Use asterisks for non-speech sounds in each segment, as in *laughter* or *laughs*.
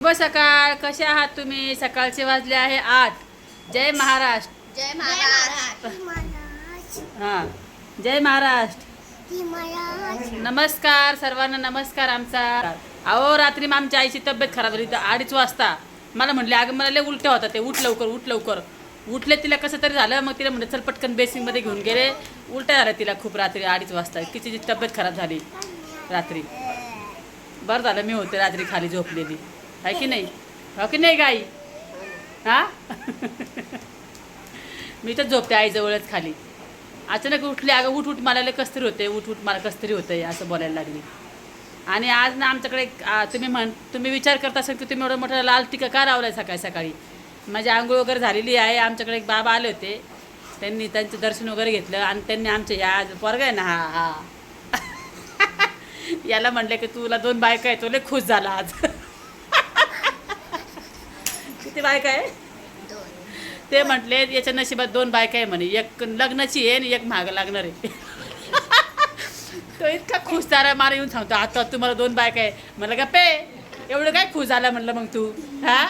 शुभ सकाळ. कसे आहात तुम्ही? सकाळचे वाजले आहे आठ. जय महाराष्ट्र. जय महाराष्ट्र. हां. जय महाराष्ट्र. नमस्कार. सर्वांना नमस्कार आमचा. अहो रात्री मग आमच्या आईची तब्येत खराब झाली. तर अडीच वाजता. मला म्हणले अगं मला लय उलट्या होता ते. उठ लवकर उठ लवकर. उठले तिला कसं तरी झालं. मग तिला म्हणलं चल पटकन बेसिंगमध्ये घेऊन गेले. उलट्या झाल्या तिला खूप रात्री अडीच वाजता. तिची तब्येत खराब झाली रात्री. बरं झालं मी होते रात्री खाली झोपलेली. आहे की नाही? हो की नाही गाई? हा? *laughs* मी तर झोपते आईजवळच खाली. अचानक उठली अगं उठ उठ मला कस्तरी होते उठ उठ मला कस्तरी होते असं बोलायला लागली. आणि आज ना आमच्याकडे तुम्ही म्हण तुम्ही विचार करत असाल की तुम्ही एवढं मोठं लाल टिका का लावलाय सकाळी सकाळी? माझी आंघोळ वगैरे झालेली आहे आमच्याकडे एक बाबा आले होते. त्यांनी त्यांचं दर्शन वगैरे घेतलं आणि त्यांनी आमच्या या आज पोरगा आहे ना हा हा. *laughs* याला म्हणलं की तुला दोन बायका आहे तो लय खुश झाला आज. *laughs* किती बायका आहे? ते म्हटले याच्या नशिबात दोन बायका आहे म्हणे. एक लग्नाची आहे आणि एक महाग लागणार आहे. *laughs* तो इतका खुश झाला मला येऊन सांगतो आता तुम्हाला दोन बायका आहे. म्हणलं का पे एवढं काय खुश झाला म्हणलं मग तू? हा?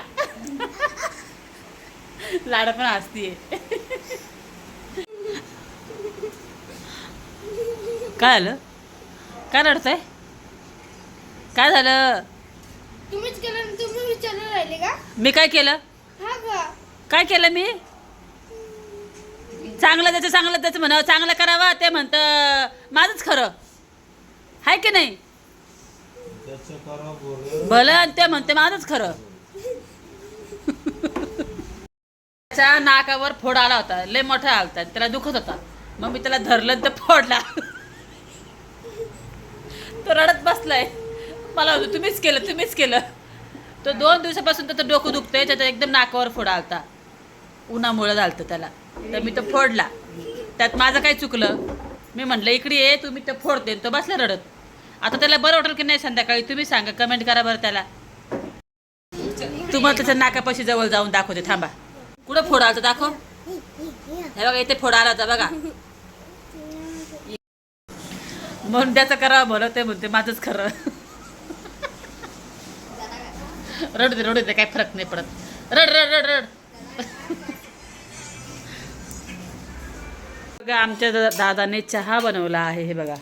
*laughs* लाडा पण हसतीये. काय झालं? काय रडतंय? काय झालं? तुम्हीच केलं राहिले का? मी काय केलं? हा काय केलं मी? चांगलं त्याचं चांगलं त्याचं म्हणावं. चांगलं करावं ते म्हणतं माझंच खरं. आहे की नाही? भलं ते म्हणते माझंच खरं. त्याच्या नाकावर फोड आला होता. लय मोठा आला होता त्याला दुखत होता. मग मी त्याला धरलं तर फोडला. तो रडत बसलाय. मला तुम्हीच केलं तुम्हीच केलं. तो दोन दिवसापासून त्याचं डोकं दुखतंय त्याचा एकदम नाकावर फोड आलता. उन्हामुळं झालतं त्याला. तर मी तो फोडला. त्यात माझं काय चुकलं? मी म्हटलं इकडे ये तुम्ही तो फोडते. तो बसला रडत. आता त्याला बरं वाटेल की नाही संध्याकाळी? तुम्ही सांगा कमेंट करा बरं त्याला. तुम्हाला त्याच्या नाकापाशी जवळ जाऊन दाखवते थांबा. कुठं फोड आलं दाखव. हे बघा इथे फोड आला होता बघा. *laughs* म्हणून त्याचं करावं भलं ते म्हणते माझंच खरं. रडू दे रडू दे काही फरक नाही पडत. रड रड रड रड. बघा आमच्या दादाने चहा बनवला आहे हे बघा.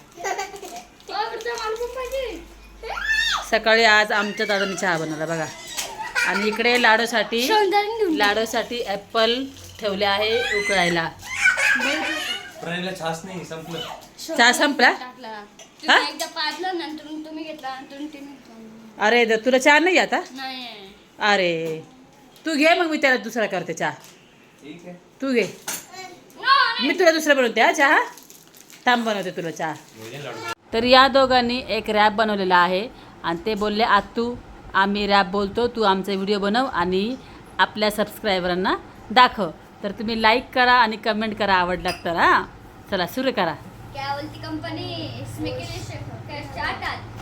सकाळी आज आमच्या दादाने चहा बनवला बघा. आणि इकडे लाडूसाठी लाडूसाठी ॲपल ठेवले आहे उकळायला. चहा संपला? अरे द- तुला चहा नाही आता? नाही अरे तू घे मग मी त्याला दुसरा करते चहा. ठीक आहे. तू घे. मी तुला दुसरा बनवते हा चहा? थांब बनवते तुला चहा. तर या दोघांनी एक रॅप बनवलेला आहे. आणि ते बोलले आत्तू आम्ही रॅप बोलतो तू आमचा व्हिडिओ बनव आणि आपल्या सबस्क्रायबरांना दाखव. तर तुम्ही लाईक करा आणि कमेंट करा आवडलात तर हां. चला सुरू करा. क्या बोलती कंपनी इसमें के लिए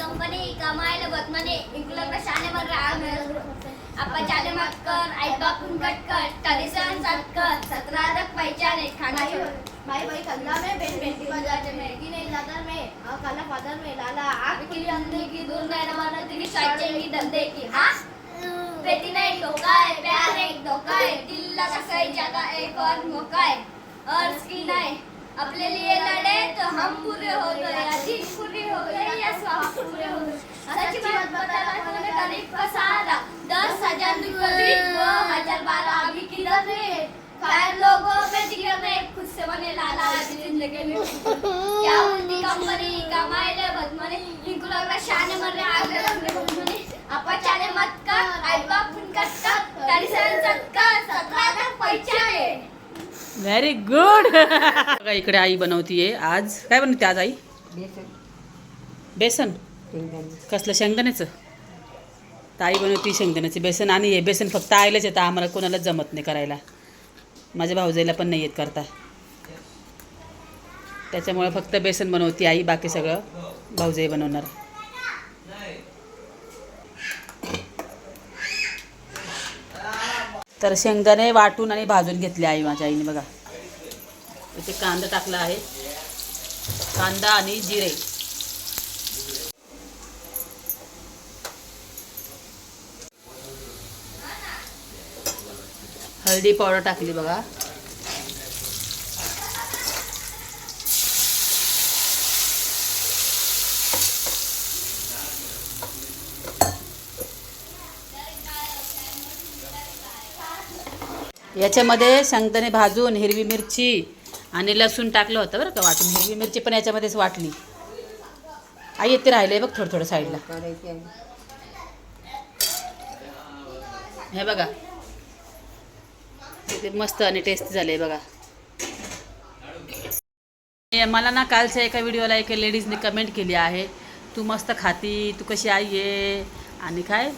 कंपनी कमायला कशाने बन राग आपण चाले मत कर आई बापून कट कर तरीसन सात कर. सतरा तक पहचाने खाना भाई भाई कंधा में. बेन बेटी बजाते में कि नहीं दादर में. और काला फादर में. लाला. आग की अंधे की दूर नहीं रवाना तेरी साचे की धंधे की. हाँ? बेटी नहीं. धोखा है प्यार एक धोखा है दिल लगा सही जगह एक और मौका है और इसकी नहीं अपने लिए लड़े तो हम पूरे हो गए या दिन पूरी हो गए या स्वाहा पूरे हो गए। सच बात बताना तूने गरीब का सहारा दस हजार दुगनी दो हजार बारह अभी किधर है फायर लोगों पे दिया में खुद से बने लाला आज जिंदगी में। क्या उनकी कंपनी कमाई ले बदमने। इनको लग रहा शाने मर रहे आग लग रहे बदमने। अपन चाले मत कर आई बाप उनका कर तारी सर सत्कार सत्रा तक पहचाने व्हेरी गुड *laughs* बघा इकडे आई बनवतीये. आज काय बनवते आज आई? बेसन. कसलं? शेंगदाण्याचं? तर आई बनवती शेंगदाण्याचे बेसन आणि हे बेसन फक्त आईलाच येतं. आम्हाला कोणालाच जमत नाही करायला. माझ्या भाऊजाईला पण नाही येत करता. त्याच्यामुळे फक्त बेसन बनवती आई बाकी सगळं भाऊजाई बनवणार. तर शेंगदाणे वाटून आणि भाजून घेतले आई माझ्या आईने बघा. इथे कांदा टाकला आहे. कांदा आणि जिरे. हळदी पावडर टाकली बघा. याच्यामध्ये शेंगदाणे भाजून हिरवी मिरची आणि लसूण टाकलं होतं बरं का वाटून. हिरवी मिरची पण याच्यामध्येच वाटली. आई येते राहिले बघ थोडं थोडं साईडला. हे बघा. ते मस्त आणि टेस्टी झाले बघा. हे मला ना कालच्या एका व्हिडिओला एका लेडीजने कमेंट केली आहे तू मस्त खाती तू कशी आई आहे? आणि काय?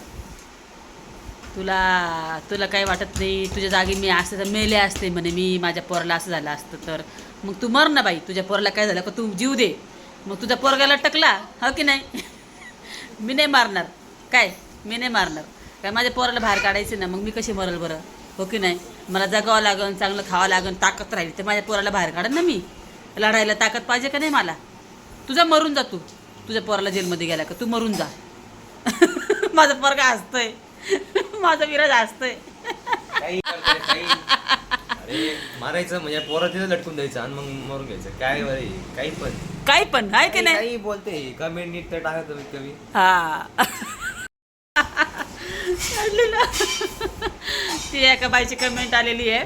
तुला तुला काही वाटत नाही तुझ्या जागी मी असते तर मेले असते म्हणे मी माझ्या पोराला असं झालं असतं तर. मग तू मर ना बाई तुझ्या पोराला काय झालं? का तू जीव दे. मग तुझ्या पोरगाला टकला हो की नाही? *laughs* मी नाही मारणार. काय? मी नाही मारणार. काय माझ्या पोराला बाहेर काढायचं ना मग मी कशी मरल बरं? हो की नाही? मला जगावं लागन चांगलं खावं लागन ताकद राहील तर माझ्या पोराला बाहेर काढन ना मी. लढायला ताकद पाहिजे का नाही मला? तुझा मरून जा तू. तुझ्या पोराला जेलमध्ये गेला का? तू मरून जा. *laughs* माझा पोरगा हसतोय. *laughs* माझा विराज काही काही. अरे मारायचं म्हणजे पोरं तिथं लटकून द्यायचं आणि मग मरून घ्यायचं. काय बरे काही पण. काही पण आहे की नाही? काही बोलते कमेंट नीट तर टाका तुम्ही कमी हा. *laughs* ती एका बाईची कमेंट आलेली आहे.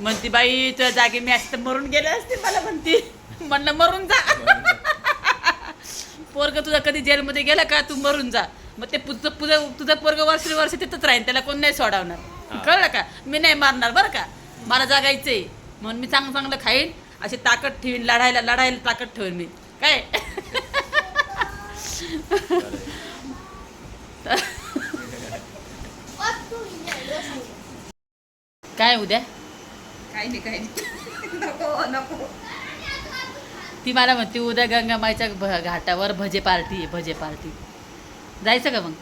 म्हणती बाई तुझ्या जागी मी असते मरून गेले असते मला म्हणती. म्हणलं मरून जा. *laughs* पोरग तुझा कधी जेलमध्ये गेला का? तू मरून जा. मग ते तुझं तुझं तुझं पोरग वर्ष वर्ष तिथंच राहील त्याला कोण नाही सोडवणार. कळलं का? मी नाही मारणार बरं का? मला जागायचंय. म्हणून मी चांगलं चांगलं खाईन अशी ताकद ठेवीन लढायला लढायला ताकद ठेवीन मी. काय? काय उद्या? काही नाही काही नाही. नको नको. ती मला म्हणते उद्या गंगामाईच्या भ- घाटावर भजे पार्टी आहे भजे पार्टी. जायचं का मग?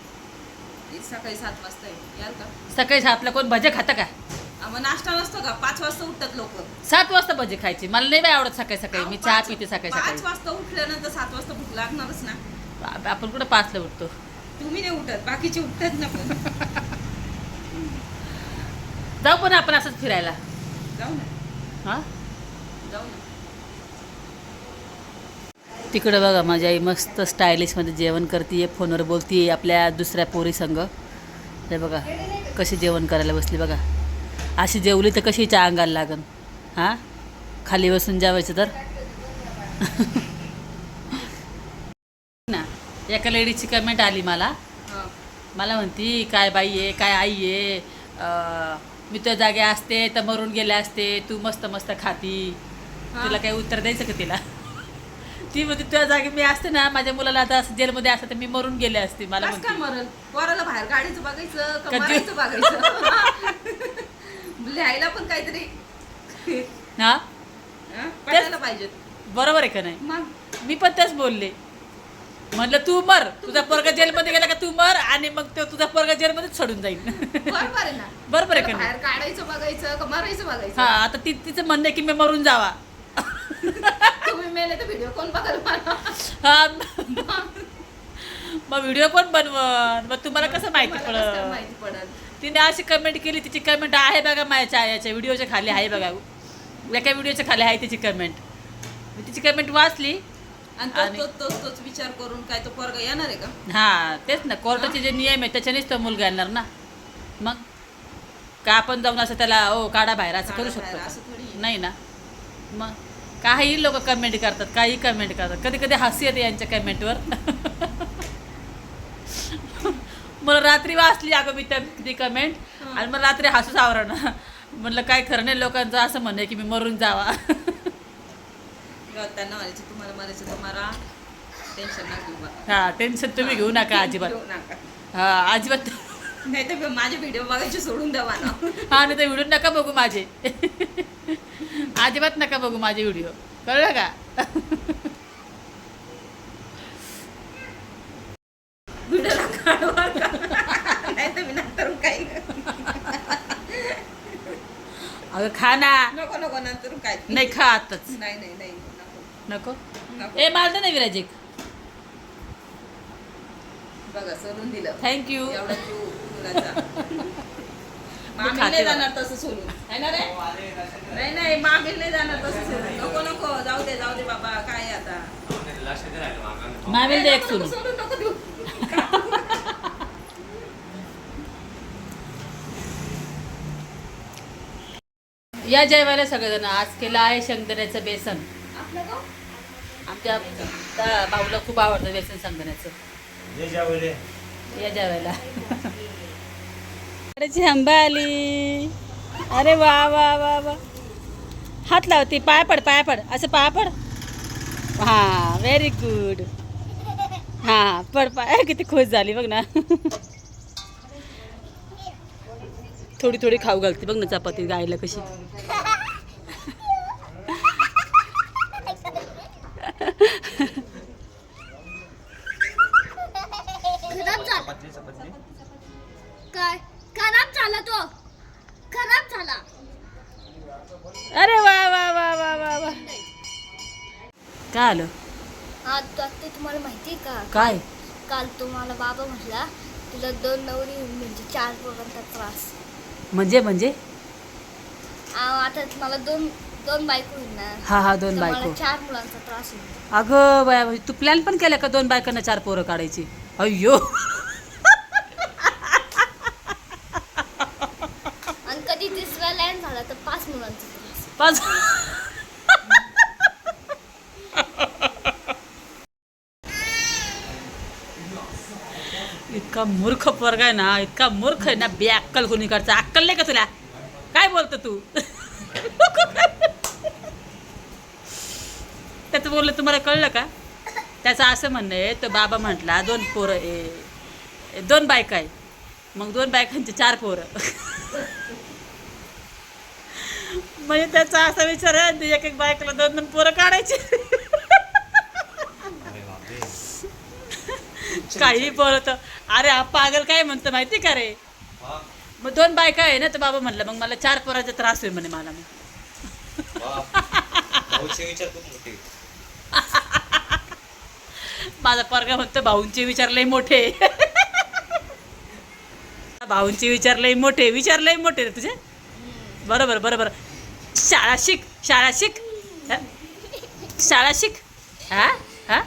सकाळी सात वाजता आहे. याल का? सकाळी सातला कोण भजे खातं का? आ, मग नाश्ता नसतो का? पाच वाजता उठतात लोक. सात वाजता भजे खायचे. मला नाही बाय आवडत सकाळी सकाळी. मी चहा पिते सकाळी पाच सकाळी वाजता उठल्यानंतर सात वाजता भूक लागणारच ना. आप- आपण कुठं पाचला उठतो? तुम्ही नाही उठत. बाकीचे उठतात ना पण. जाऊ पण आपण असंच फिरायला. जाऊ ना. हा? जाऊ ना. तिकडं बघा माझी आई मस्त स्टायलिशमध्ये जेवण करते फोनवर बोलते आपल्या दुसऱ्या पोरी संग. हे बघा कशी जेवण करायला बसली बघा. अशी जेवली तर कशी हिच्या अंगाला लागन? हां? खाली बसून जेवायचं तर? *laughs* ना एका लेडीची कमेंट आली मला. मला म्हणती काय बाई आहे? काय आई आहे? मी तुझ्या जागे असते तर मरून गेले असते. तू मस्त मस्त खाती. तुला काही उत्तर द्यायचं का तिला? ती म्हणते तुझ्या जागी मी असते ना माझ्या मुलाला आता असं जेलमध्ये असतं तर मी मरून गेले असते मला कस काय म्हणते. मरल पोराला बाहेर गाडीचं बघायचं का कधी- मारायचं बघायचं? लिहायला पण काहीतरी. हा? हा, पटायला पाहिजे. बरोबर आहे का नाही? मग? मी पण तेच बोलले. म्हणलं तू मर. तुझा पोरगा जेलमध्ये गेला का तू मर आणि मग तो तुझा पोरगा जेलमध्येच सोडून जाईल. बरोबर आहे ना. बरोबर आहे का नाही? बाहेर काढायचं बघायचं का मारायचं हा बघायचं आता ती तिचं म्हणणं आहे की मी मरून जावा. मेले तर व्हिडिओ कोण बघाल हा. मग व्हिडिओ कोण बनवत? मग तुम्हाला कसं माहिती पडत? माहिती पडल तिने अशी कमेंट केली तिची कमेंट आहे बघा माझ्या याच्या व्हिडिओच्या खाली आहे बघा. एका व्हिडिओच्या खाली आहे तिची कमेंट मी तिची कमेंट वाचली. आणि तोच तोच विचार करून काय तो पोरगा येणार आहे का? हा तेच ना. कोर्टाचे जे नियम आहे त्याच्यानेच तो मुलगा येणार ना. मग? का आपण जाऊन असं त्याला ओ काढा बाहेर असं करू काढा बाहेर, शकतो असं थोडी? आहे. नाही ना. मग? काही लोक कमेंट करतात काही कमेंट करतात. कधी कधी हसी येते यांच्या कमेंटवर मला रात्री वाचली अगं मी त्या ती कमेंट. आणि मला रात्री हसूच आवरण. म्हणलं काय खरं नाही लोकांचं असं म्हणणं आहे की मी मरून जावा. त्यांना म्हणायचं तुम्हाला टेन्शन नका. हा टेन्शन तुम्ही घेऊ नका अजिबात. हा अजिबात. नाही तर माझे व्हिडिओ बघायचे सोडून द्यावा ना हा नाही तर व्हिडिओ नका बघू माझे. अजिबात नका बघू माझे व्हिडिओ. कळलं का? अगं खा ना. नको नको नंतर काय? नाही खा आताच. नाही नाही नाही नको. ए मारलं नाही विराजिक बघा सोडून दिलं. थँक्यू एवढा जीव खाते नाही. जाणार तसं सोडून है ना रे? नाही नाही मामी नाही जाणार तसं सोडून नको नको. जाऊ दे जाऊ दे बाबा. काय आता? मामीला दे एक सोडून. नको, सोडून नको देऊ. या जेवायला सगळेजण. आज केलं आहे शेंगदाण्याचं बेसन. आपलं? आमच्या त्या भाऊला खूप आवडतं बेसन शेंगदाण्याचं. या जेवायला. अरेची हंबा आली अरे वा वा वा वा. हात लावती पाय पड पाय पड. असं पाय पड. हां व्हेरी गुड हां पड पाय. *laughs* किती खुश झाली बघ ना. थोडी थोडी खाऊ घालते बघ ना चपाती गायला कशी. काय? झाला तो. खराब झाला. अरे वा वा वा वा वा वा. काय आलं? तर ते तुम्हाला माहिती का? काय? काल तुम्हाला बाबा म्हटला तुला दोन नवरी म्हणजे चार पोरांचा त्रास. म्हणजे म्हणजे? आ, आता मला दोन दोन बायको होईल ना. हा हा दोन बायको. मला चार मुलांचा त्रास होईल. अगं बाया तू प्लॅन पण केला का दोन बायकांना चार पोरं काढायची? अय्यो आणि कधी तिसरा लँड झाला तर पाच मुलांचा त्रास पाच इतका मूर्ख वर्ग आहे ना इतका मूर्ख आहे ना बे अक्कल कोणी करता अक्कल नाही का तुला? काय बोलतो तू? त्याचं बोललं तुम्हाला कळलं का? त्याचं असं म्हणणं आहे तो बाबा म्हटला दोन पोरं ए दोन बायका आहे. मग दोन बायकांचे चार पोरं. म्हणजे त्याचा असा विचार आहे एक एक बायकाला दोन दोन पोरं काढायची. काही बोलत अरे हा पागल काय म्हणतो माहिती का रे? मग दोन बायका आहे ना तर बाबा म्हणलं मग मला चार पोराचा त्रास होईल म्हणे मला मग. माझा पोरगा म्हणतो भाऊंचे विचार लय मोठे भाऊंचे विचार लय मोठे विचार लय मोठे रे तुझे? बरोबर बरोबर. शाळा शिक शाळा शिक. शाळा शिक. हा? हा?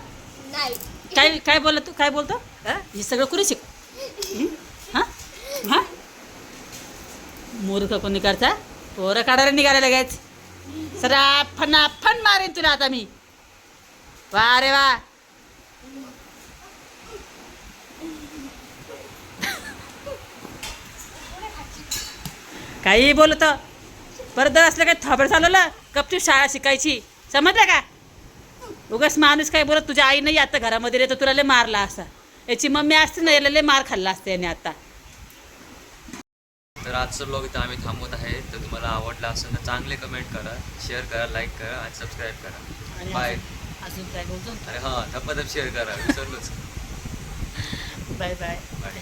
काय काय बोल तू? काय बोलतो? हा? हे सगळं कुणी शिक? हा? हा? मूर्ख कोणी करता? पोरं काढायला निघायला लगेच सरा फना फन मारेन तुला आता मी. वा रे वा. *laughs* काही बोलतं? परत जर असलं काय थोबड चालवलं गपचूप शाळा शिकायची. समजलं का? उगाच माणूस काय बोलत तुझ्या आई नाही आता घरामध्ये रे तर तुला लय मारला असा. याची मम्मी असते ना याला लय मार खाल्ला असते याने आता. तर आजचा ब्लॉग इथं आम्ही थांबवत आहे. तर तुम्हाला आवडला असेल तर चांगले कमेंट करा शेअर करा लाईक करा आणि सबस्क्राईब करा. बाय अजून काय बोलतो? अरे हां धप्पा धप शेअर करा. विसरलोच. Bye bye bye